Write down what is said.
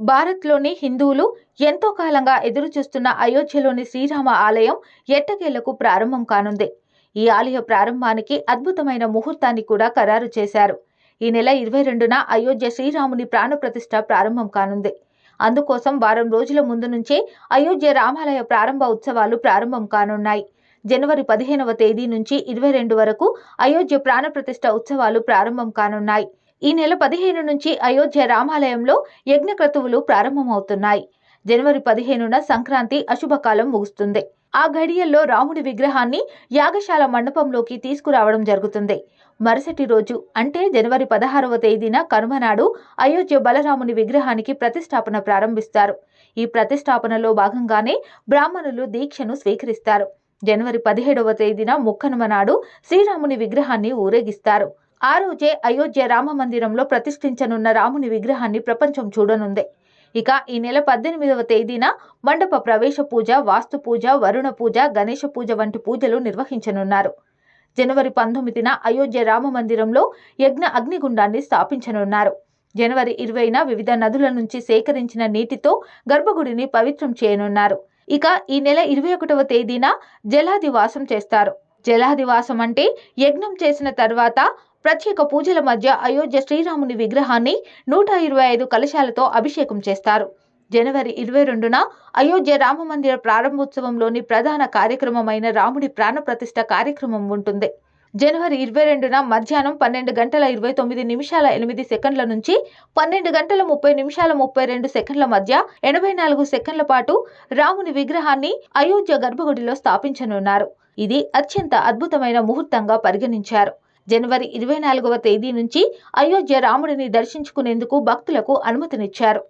భారత్లోని హిందువులు ఎంతో కాలంగా ఎదురుచూస్తున్న అయోధ్యలోని శ్రీరామ ఆలయం ఎట్టకేలకు ప్రారంభం కానుంది. ఈ ఆలయ ప్రారంభానికి అద్భుతమైన ముహూర్తాన్ని కూడా ఖరారు చేశారు. ఈ నెల ఇరవై రెండున అయోధ్య శ్రీరాముని ప్రాణప్రతిష్ఠ ప్రారంభం కానుంది. అందుకోసం వారం రోజుల ముందు నుంచే అయోధ్య రామాలయ ప్రారంభ ఉత్సవాలు ప్రారంభం కానున్నాయి. జనవరి పదిహేనవ తేదీ నుంచి ఇరవై రెండు వరకు అయోధ్య ప్రాణప్రతిష్ఠ ఉత్సవాలు ప్రారంభం కానున్నాయి. ఈ నెల పదిహేను నుంచి అయోధ్య రామాలయంలో యజ్ఞక్రతువులు ప్రారంభమవుతున్నాయి. జనవరి పదిహేనున సంక్రాంతి అశుభకాలం ముగుస్తుంది. ఆ ఘడియల్లో రాముడి విగ్రహాన్ని యాగశాల మండపంలోకి తీసుకురావడం జరుగుతుంది. మరుసటి రోజు అంటే జనవరి పదహారవ తేదీన కనుమనాడు అయోధ్య బలరాముని విగ్రహానికి ప్రతిష్టాపన ప్రారంభిస్తారు. ఈ ప్రతిష్టాపనలో భాగంగానే బ్రాహ్మణులు దీక్షను స్వీకరిస్తారు. జనవరి పదిహేడవ తేదీన ముక్కనుమ నాడు శ్రీరాముని విగ్రహాన్ని ఊరేగిస్తారు. ఆ రోజే అయోధ్య రామ మందిరంలో ప్రతిష్ఠించనున్న రాముని విగ్రహాన్ని ప్రపంచం చూడనుంది. ఇక ఈ నెల పద్దెనిమిదవ తేదీన మండప ప్రవేశ పూజ వాస్తు పూజ వరుణ పూజ గణేష పూజ వంటి పూజలు నిర్వహించనున్నారు. జనవరి పంతొమ్మిదిన అయోధ్య రామ మందిరంలో యజ్ఞ అగ్నిగుండాన్ని స్థాపించనున్నారు. జనవరి ఇరవైన వివిధ నదుల నుంచి సేకరించిన నీటితో గర్భగుడిని పవిత్రం చేయనున్నారు. ఇక ఈ నెల ఇరవై ఒకటవ తేదీన జలాదివాసం చేస్తారు. జలాదివాసం అంటే యజ్ఞం చేసిన తర్వాత ప్రత్యేక పూజల మధ్య అయోధ్య శ్రీరాముని విగ్రహాన్ని నూట ఇరవై ఐదు కలశాలతో అభిషేకం చేస్తారు. జనవరి ఇరవై రెండున అయోధ్య రామమందిర ప్రారంభోత్సవంలోని ప్రధాన కార్యక్రమమైన రాముడి ప్రాణప్రతిష్ఠ కార్యక్రమం ఉంటుంది. జనవరి ఇరవై రెండున మధ్యాహ్నం పన్నెండు గంటల ఇరవై తొమ్మిది నిమిషాల ఎనిమిది సెకండ్ల నుంచి పన్నెండు గంటల ముప్పై నిమిషాల ముప్పై రెండు సెకండ్ల మధ్య ఎనభై నాలుగు సెకండ్ల పాటు రాముని విగ్రహాన్ని అయోధ్య గర్భగుడిలో స్థాపించనున్నారు. ఇది అత్యంత అద్భుతమైన ముహూర్తంగా పరిగణించారు. జనవరి ఇరవై నాలుగవ తేదీ నుంచి అయోధ్య రాముడిని దర్శించుకునేందుకు భక్తులకు అనుమతినిచ్చారు.